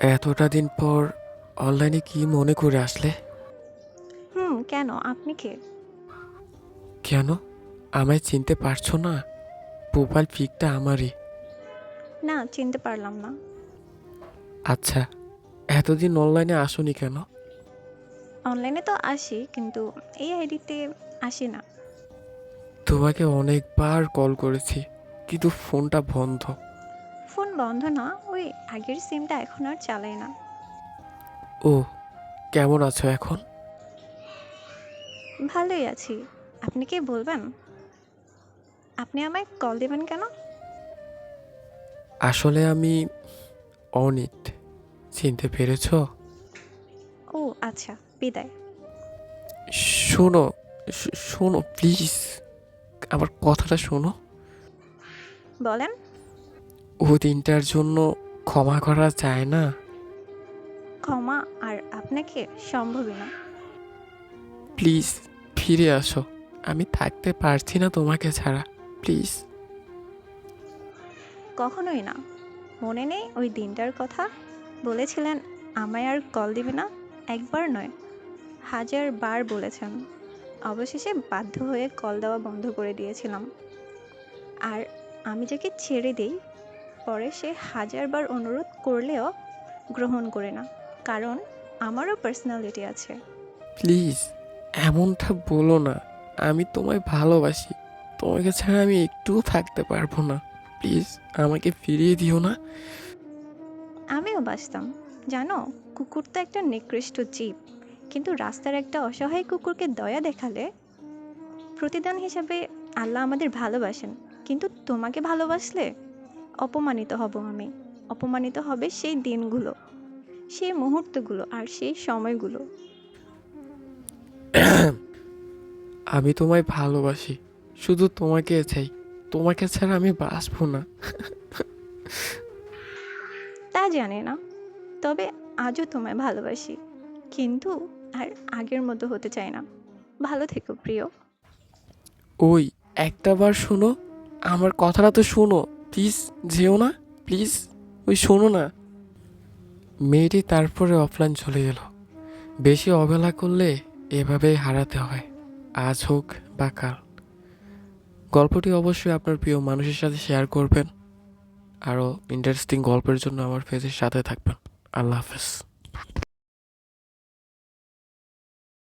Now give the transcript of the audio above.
এতটা দিন পর অনলাইনে কি মনে করে আসলে? হুম কেন? আপনি কে? কেন? আমায় চিনতে পারছ না? প্রোফাইল পিকটা আমারই। না চিনতে পারলাম না। আচ্ছা এতদিন অনলাইনে আসোনি কেন? অনলাইনে তো আসি কিন্তু এই আইডিতে আসি না। তোমাকে অনেকবার কল করেছি কিন্তু ফোনটা বন্ধ। ফোন বন্ধ না ওই আগের সিমটা এখন আর চালাই না। ও কেমন আছো এখন? ভালোই আছি। আপনি কি বলবেন? আপনি আমায় কল দেবেন কেন? আসলে আমি অনিত। চিনতে পেরেছ? ও আচ্ছা বিদায়। শোনো শোনো প্লিজ। আমার কথাটা শোনো। বলেন। ও দিনটার জন্য ক্ষমা করা যায় না? ক্ষমা আর আপনাকে সম্ভবই না। প্লিজ ফিরে আসো। আমি থাকতে পারছি না তোমাকে ছাড়া। প্লিজ। কখনোই না। মনে নেই ওই দিনটার কথা? বলেছিলেন আমায় আর কল দিবে না? একবার নয় হাজার বার বলেছেন। অবশেষে বাধ্য হয়ে কল দেওয়া বন্ধ করে দিয়েছিলাম। আর আমি যাকে ছেড়ে দিই পরে সে হাজারবার অনুরোধ করলেও গ্রহণ করে না। কারণ আমারও পার্সোনালিটি আছে। প্লিজ এমনটা বলো না। আমি তোমায় ভালোবাসি। তোমাকে ছাড়া আমি একটুও থাকতে পারব না। প্লিজ আমাকে ফিরিয়ে দিও না। আমিও বাসতাম জানো কুকুর তো একটা নিকৃষ্ট জীব। কিন্তু রাস্তার একটা অসহায় কুকুরকে দয়া দেখালে প্রতিদান হিসাবে আল্লাহ আমাদের ভালোবাসেন। কিন্তু তোমাকে ভালোবাসলে? অপমানিত হব আমি। অপমানিত হবে সেই দিনগুলো সেই মুহূর্তগুলো আর সেই সময়গুলো। আমি তোমায় ভালোবাসি শুধু তোমাকে চাই। তোমাকে ছাড়া আমি বাঁচবো না। তা জানি না তবে আজও তোমায় ভালোবাসি। কিন্তু আর আগের মতো হতে চাই না। ভালো থেকো প্রিয়। ওই একটা বার শোনো আমার কথাটা তো শোনো। প্লিজ যেও না, প্লিজ। ওই শোনো না। মেয়েটি তারপরে অফলাইন চলে গেল বেশি অবহেলা করলে এভাবেই হারাতে হয়, আজ হোক বা কাল। গল্পটি অবশ্যই আপনার প্রিয় মানুষের সাথে শেয়ার করবেন। আরও ইন্টারেস্টিং গল্পের জন্য আমার ফেজের সাথে থাকবেন। আল্লাহ হাফেজ।